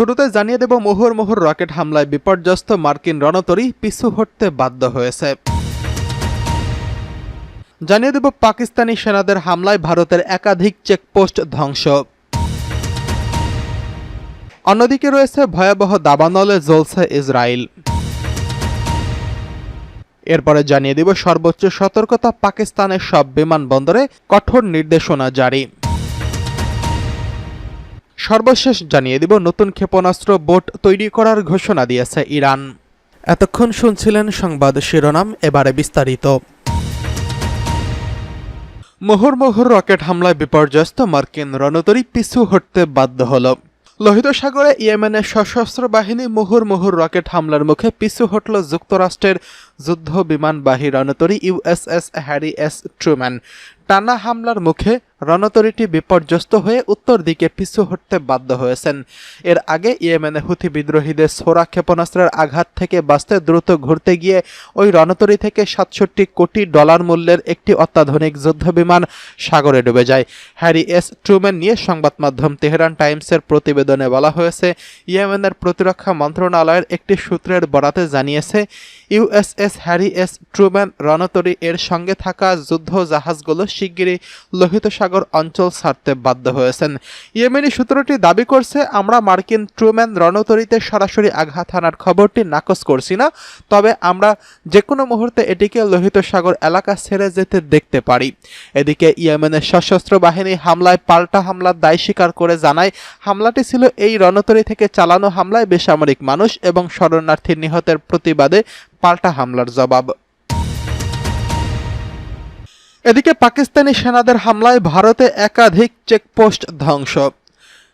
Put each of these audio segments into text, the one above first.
শুরুতে জানিয়ে দেব মুহুর মুহুর রকেট হামলায় বিপর্যস্ত মার্কিন রণতরী পিছু হটতে বাধ্য হয়েছে। জানিয়ে দেব পাকিস্তানি সেনাদের হামলায় ভারতের একাধিক চেকপোস্ট ধ্বংস। অন্যদিকে রয়েছে ভয়াবহ দাবানলে জ্বলছে ইসরায়েল। এরপরে জানিয়ে দিব সর্বোচ্চ সতর্কতা পাকিস্তানের সব বিমানবন্দরে কঠোর নির্দেশনা জারি। সর্বশেষ জানিয়ে দিব, নতুন ক্ষেপণাস্ত্র বোট তৈরি করার ঘোষণা দিয়েছে ইরান। এতক্ষণ শুনছিলেন সংবাদ শিরোনাম, এবারে বিস্তারিত। মুহুর্মুহুর রকেট হামলায় বিপর্যস্ত মার্কিন রণতরী পিছু হটতে বাধ্য হল। লোহিত সাগরে ইয়েমেনের সশস্ত্র বাহিনী মুহুর মুহুর রকেট হামলার মুখে পিছু হটল যুক্তরাষ্ট্রের যুদ্ধ বিমানবাহী রণতরী ইউএসএস হ্যারি এস ট্রুম্যান। টানা হামলার মুখে রণতরীটি বিপর্যস্ত হয়ে উত্তর দিকে পিছু হটতে বাধ্য হয়েছেন। এর আগে ইয়েমেনে হুথি বিদ্রোহীদের সোরা ক্ষেপণাস্ত্রের আঘাত থেকে বাঁচতে দ্রুত ঘুরতে গিয়ে ওই রণতরী থেকে সাতষট্টি কোটি ডলার মূল্যের একটি অত্যাধুনিক যুদ্ধবিমান সাগরে ডুবে যায়। হ্যারি এস ট্রুম্যান নিয়ে সংবাদ মাধ্যম তেহরান টাইমসের প্রতিবেদনে বলা হয়েছে, ইয়েমেনের প্রতিরক্ষা মন্ত্রণালয়ের একটি সূত্রের বরাতে জানিয়েছে ইউএসএস হ্যারি এস ট্রুম্যান রণতরী এর সঙ্গে থাকা যুদ্ধ জাহাজগুলো শিগগিরই লোহিত সাগর অঞ্চল ছাড়তে বাধ্য হয়েছেন। ইয়েমেনি সূত্রটি দাবি করছে, আমরা মার্কিন ট্রুম্যান রণতরীতে সরাসরি আঘাত হানার খবরটি নাকচ করছি না, তবে আমরা যে কোনো মুহূর্তে এটিকে লোহিত সাগর এলাকা ছেড়ে যেতে দেখতে পারি। এদিকে ইয়েমেনের সশস্ত্র বাহিনী হামলায় পাল্টা হামলার দায় স্বীকার করে জানায়, হামলাটি ছিল এই রণতরী থেকে চালানো হামলায় বেসামরিক মানুষ এবং শরণার্থী নিহতের প্রতিবাদে পাল্টা হামলার জবাব। এদিকে পাকিস্তানি সেনাদের হামলায় ভারতে একাধিক চেকপোস্ট ধ্বংস।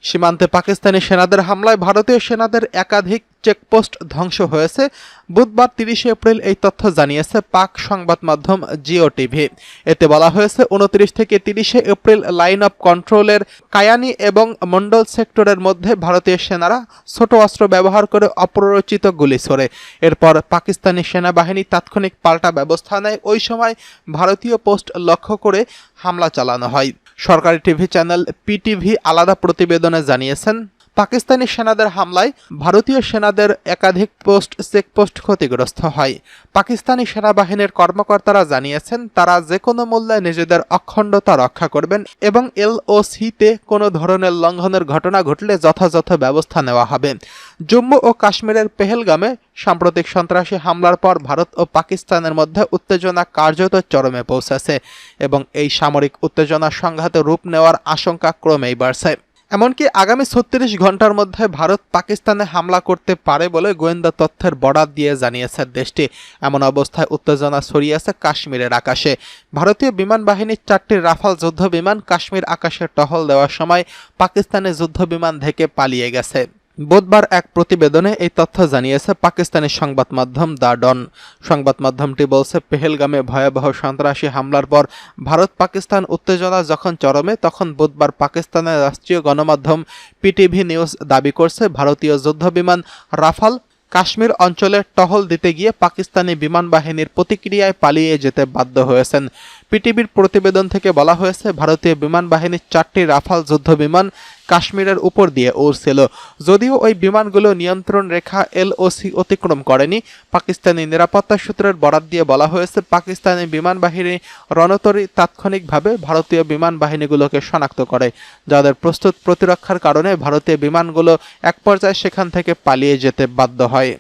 সীমান্তে পাকিস্তানি সেনাদের হামলায় ভারতীয় সেনাদের একাধিক চেকপোস্ট ধ্বংস হয়েছে। বুধবার তিরিশে এপ্রিল এই তথ্য জানিয়েছে পাক সংবাদ মাধ্যম জিও টিভি। এতে বলা হয়েছে, উনত্রিশ থেকে তিরিশে এপ্রিল লাইন অফ কন্ট্রোলের কায়ানি এবং মন্ডল সেক্টরের মধ্যে ভারতীয় সেনারা ছোট অস্ত্র ব্যবহার করে অপ্ররোচিত গুলি ছোড়ে। এরপর পাকিস্তানি সেনাবাহিনী তাৎক্ষণিক পাল্টা ব্যবস্থা নেয়। ওই সময় ভারতীয় পোস্ট লক্ষ্য করে হামলা চালানো হয়। সরকারি টিভি চ্যানেল পিটিভি আলাদা প্রতিবেদনে জানিয়েছেন। পাকিস্তানি সেনাদের হামলায় ভারতীয় সেনাদের একাধিক পোস্ট চেকপোস্ট ক্ষতিগ্রস্ত হয়। পাকিস্তানি সেনাবাহিনীর কর্মকর্তারা জানিয়েছেন, তারা যে কোনো মূল্যে নিজেদের অখণ্ডতা রক্ষা করবেন এবং এলওসিতে কোনো ধরনের লঙ্ঘনের ঘটনা ঘটলে যথাযথ ব্যবস্থা নেওয়া হবে। জম্মু ও কাশ্মীরের পেহেলগামে সাম্প্রতিক সন্ত্রাসী হামলার পর ভারত ও পাকিস্তানের মধ্যে উত্তেজনা কার্যত চরমে পৌঁছেছে এবং এই সামরিক উত্তেজনা সংঘাতে রূপ নেওয়ার আশঙ্কা ক্রমেই বাড়ছে। এমনকি আগামী ছত্রিশ ঘণ্টার মধ্যে ভারত পাকিস্তানে হামলা করতে পারে বলে গোয়েন্দা তথ্যের বরাত দিয়ে জানিয়েছে দেশটি। এমন অবস্থায় উত্তেজনা ছড়িয়েছে কাশ্মীরের আকাশে। ভারতীয় বিমান বাহিনীর চারটি রাফাল যুদ্ধ বিমান কাশ্মীর আকাশে টহল দেওয়ার সময় পাকিস্তানে যুদ্ধ বিমান থেকে পালিয়ে গেছে। বুধবার এক প্রতিবেদনে এই তথ্য জানিয়েছে পাকিস্তানি সংবাদ মাধ্যম দা ডন সংবাদ মাধ্যমটি বলছে, পেহেলগামে ভয়াবহ সন্ত্রাসী হামলার পর ভারত পাকিস্তান উত্তেজনা যখন চরমে, তখন বুধবার পাকিস্তানের রাষ্ট্রীয় গণমাধ্যম পিটিভি নিউজ দাবি করছে, ভারতীয় যুদ্ধবিমান রাফাল কাশ্মীর অঞ্চলে টহল দিতে গিয়ে পাকিস্তানি বিমান বাহিনীর প্রতিক্রিয়ায় পালিয়ে যেতে বাধ্য হয়েছেন। পিটিভির প্রতিবেদন থেকে বলা হয়েছে, ভারতীয় বিমান বাহিনীর চারটি রাফাল যুদ্ধ বিমান কাশ্মীরের উপর দিয়ে উড়ছিল। যদিও ওই বিমানগুলো নিয়ন্ত্রণ রেখা এলওসি অতিক্রম করেনি, পাকিস্তানি নিরাপত্তা সূত্রের বরাত দিয়ে বলা হয়েছে, পাকিস্তানি বিমান বাহিনী রণতরী তাৎক্ষণিকভাবে ভারতীয় বিমান বাহিনীগুলোকে শনাক্ত করে, যাদের প্রস্তুত প্রতিরক্ষার কারণে ভারতীয় বিমানগুলো এক পর্যায়ে সেখান থেকে পালিয়ে যেতে বাধ্য হয়।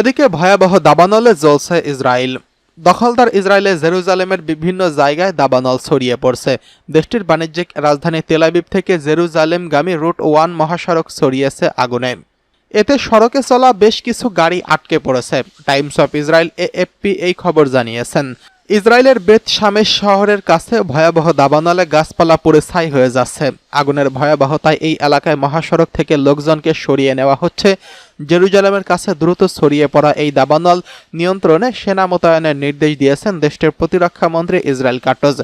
এদিকে ভয়াবহ দাবানলে জ্বলছে ইসরায়েল। দখলদার ইসরায়েলের জেরুজালেমের বিভিন্ন জায়গায় দাবানল ছড়িয়ে পড়ছে। দেশটির বাণিজ্যিক রাজধানী তেলাবিব থেকে জেরুজালেমগামী রুট ওয়ান মহাসড়ক ছড়িয়েছে আগুনে। এতে সড়কে চলা বেশ কিছু গাড়ি আটকে পড়েছে। টাইমস অফ ইসরায়েল এএফপি এই খবর জানিয়েছেন। ইসরায়েলের বেত শামেশ শহরের কাছে ভয়াবহ দাবানলে গাছপালা পুড়ে ছাই হয়ে যাচ্ছে। আগুনের ভয়াবহতায় এই এলাকায় মহাসড়ক থেকে লোকজনকে সরিয়ে নেওয়া হচ্ছে। জেরুজালেমের কাছে দ্রুত ছড়িয়ে পড়া এই দাবানল নিয়ন্ত্রণে সেনা মোতায়েনের নির্দেশ দিয়েছেন দেশটির প্রতিরক্ষা মন্ত্রী ইসরায়েল কাটজ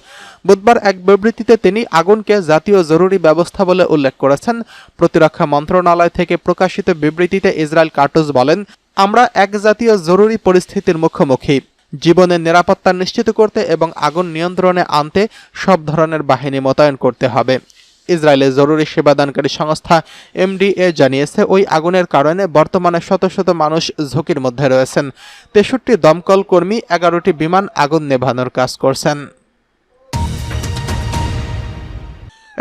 বুধবার এক বিবৃতিতে তিনি আগুনকে জাতীয় জরুরি ব্যবস্থা বলে উল্লেখ করেছেন। প্রতিরক্ষা মন্ত্রণালয় থেকে প্রকাশিত বিবৃতিতে ইসরায়েল কাটজ বলেন, আমরা এক জাতীয় জরুরি পরিস্থিতির মুখোমুখি। জীবনের নিরাপত্তা নিশ্চিত করতে এবং আগুন নিয়ন্ত্রণে আনতে সব ধরনের বাহিনী মোতায়েন করতে হবে। ইসরায়েলের জরুরি সেবাদানকারী সংস্থা এমডিএ জানিয়েছে, ওই আগুনের কারণে বর্তমানে শত শত মানুষ ঝুঁকির মধ্যে রয়েছেন। তেষট্টি দমকল কর্মী, এগারোটি বিমান আগুন নেভানোর কাজ করছেন।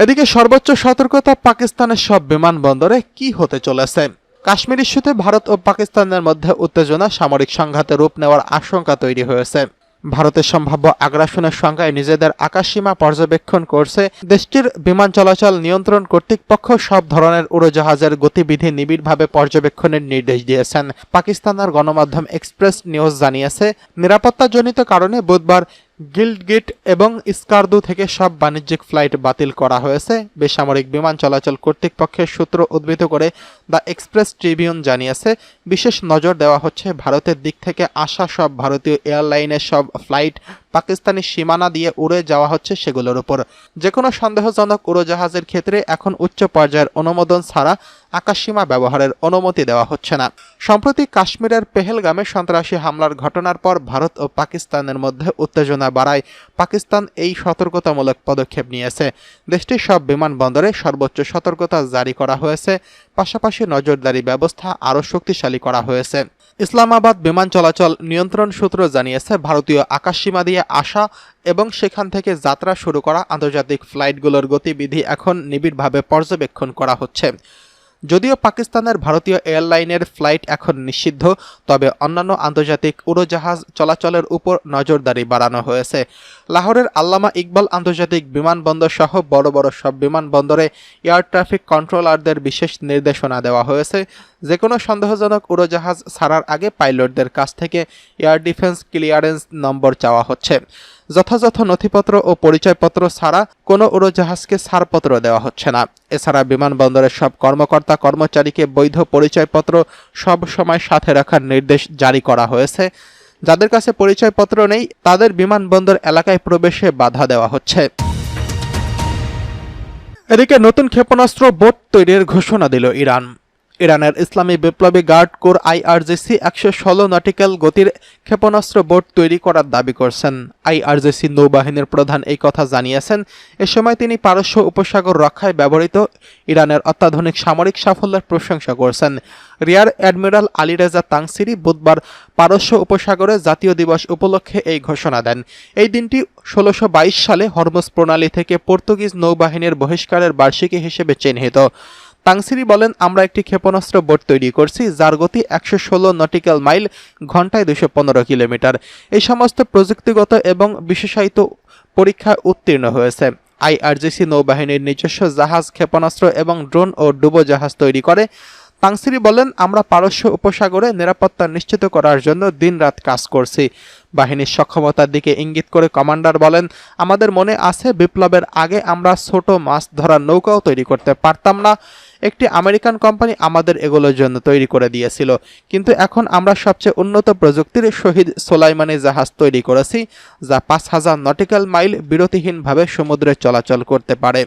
এদিকে সর্বোচ্চ সতর্কতা পাকিস্তানের সব বিমানবন্দরে কি হতে চলেছে? কাশ্মীর ইস্যুতে ভারত ও পাকিস্তানের মধ্যে উত্তেজনা, সামরিক সংঘাতে রূপ নেওয়ার আশঙ্কা তৈরি হয়েছে। ভারতের সম্ভাব্য আগ্রাসনের সংখ্যায় নিজেদের আকাশসীমা পর্যবেক্ষণ করছে দেশটির বিমান চলাচল নিয়ন্ত্রণ কর্তৃপক্ষ। সব ধরনের উড়োজাহাজের গতিবিধি নিবিড়ভাবে পর্যবেক্ষণের নির্দেশ দিয়েছেন। পাকিস্তানের গণমাধ্যম এক্সপ্রেস নিউজ জানিয়েছে, নিরাপত্তাজনিত কারণে বুধবার গিল্ডগেট এবং স্কারদু থেকে সব বাণিজ্যিক ফ্লাইট বাতিল করা হয়েছে। বেসামরিক বিমান চলাচল কর্তৃপক্ষের সূত্র উদ্ধৃত করে দ্য এক্সপ্রেস ট্রিবিউন জানিয়েছে, বিশেষ নজর দেওয়া হচ্ছে ভারতের দিক থেকে আসা সব ভারতীয় এয়ারলাইনের সব ফ্লাইট পাকিস্তানি সীমানা দিয়ে উড়ে যাওয়া হচ্ছে সেগুলোর উপর। যে কোনো সন্দেহজনক উড়োজাহাজের ক্ষেত্রে এখন উচ্চ পর্যায়ের অনুমোদন ছাড়া আকাশসীমা ব্যবহারের অনুমতি দেওয়া হচ্ছে না। সম্প্রতি কাশ্মীরের পেহেলগামে সন্ত্রাসী হামলার ঘটনার পর ভারত ও পাকিস্তানের মধ্যে উত্তেজনা বাড়ায়, পাকিস্তান এই সতর্কতামূলক পদক্ষেপ নিয়েছে। দেশটির সব বিমানবন্দরে সর্বোচ্চ সতর্কতা জারি করা হয়েছে, পাশাপাশি নজরদারি ব্যবস্থা আরও শক্তিশালী করা হয়েছে। ইসলামাবাদ বিমান চলাচল নিয়ন্ত্রণ সূত্র জানিয়েছে, ভারতীয় আকাশসীমা দিয়ে আসা এবং সেখান থেকে যাত্রা শুরু করা আন্তর্জাতিক ফ্লাইটগুলোর গতিবিধি এখন নিবিড়ভাবে পর্যবেক্ষণ করা হচ্ছে। যদিও পাকিস্তানের ভারতীয় এয়ারলাইনের ফ্লাইট এখন নিষিদ্ধ, তবে অন্যান্য আন্তর্জাতিক উড়োজাহাজ চলাচলের উপর নজরদারি বাড়ানো হয়েছে। লাহোরের আল্লামা ইকবাল আন্তর্জাতিক বিমানবন্দর সহ বড় বড় সব বিমানবন্দরে এয়ার ট্রাফিক কন্ট্রোলারদের বিশেষ নির্দেশনা দেওয়া হয়েছে। যে কোনো সন্দেহজনক উড়োজাহাজ ছাড়ার আগে পাইলটদের কাছ থেকে এয়ার ডিফেন্স ক্লিয়ারেন্স নম্বর চাওয়া হচ্ছে। যথাযথ নথিপত্র ও পরিচয়পত্র ছাড়া কোনো উড়োজাহাজকে ছাড়পত্র দেওয়া হচ্ছে না। এছাড়া বিমানবন্দরের সব কর্মকর্তা কর্মচারীকে বৈধ পরিচয়পত্র সব সময় সাথে রাখার নির্দেশ জারি করা হয়েছে। যাদের কাছে পরিচয়পত্র নেই, তাদের বিমানবন্দর এলাকায় প্রবেশে বাধা দেওয়া হচ্ছে। এদিকে নতুন ক্ষেপণাস্ত্র বোট তৈরির ঘোষণা দিল ইরান। ইরানের ইসলামী বিপ্লবী গার্ড কোর আইআরজিসি একশো ষোলো নটিক্যাল গতির ক্ষেপণাস্ত্র বোর্ড তৈরি করার দাবি করছেন। আইআরজিসি নৌবাহিনীর প্রধান এই কথা জানিয়েছেন, এ সময় তিনি পারস্য উপসাগর রক্ষায় ব্যবহৃত ইরানের অত্যাধুনিক সামরিক সাফল্যের প্রশংসা করছেন। Rear admiral Ali Reza Tangsiri বুধবার পারস্য উপসাগরে জাতীয় দিবস উপলক্ষে এই ঘোষণা দেন। এই দিনটি ষোলোশো সালে হরমুজ প্রণালী থেকে পর্তুগিজ নৌবাহিনীর বহিষ্কারের বার্ষিকী হিসেবে চিহ্নিত। তাংসিরি বলেন, আমরা একটি ক্ষেপণাস্ত্র বোট তৈরি করছি, যার গতি একশো ষোলো নটিক্যাল মাইল, ঘন্টায় দুশো পনেরো কিলোমিটার। এই সমস্ত প্রযুক্তিগত এবং বিশেষায়িত পরীক্ষায় উত্তীর্ণ হয়েছে। আইআরজিসি নৌবাহিনীর নিজস্ব জাহাজ, ক্ষেপণাস্ত্র এবং ড্রোন ও ডুবোজাহাজ তৈরি করে। তাংসিরি বলেন, আমরা পারস্য উপসাগরে নিরাপত্তা নিশ্চিত করার জন্য দিনরাত কাজ করছি। বাহিনীর সক্ষমতার দিকে ইঙ্গিত করে কমান্ডার বলেন, আমাদের মনে আছে বিপ্লবের আগে আমরা ছোট মাছ ধরার নৌকাও তৈরি করতে পারতাম না। একটি আমেরিকান কোম্পানি আমাদের এগুলোর জন্য তৈরি করে দিয়েছিল। কিন্তু এখন আমরা সবচেয়ে উন্নত প্রযুক্তির শহীদ সোলাইমানি জাহাজ তৈরি করেছি, যা পাঁচ হাজার নটিক্যাল মাইল বিরতিহীনভাবে সমুদ্রে চলাচল করতে পারে।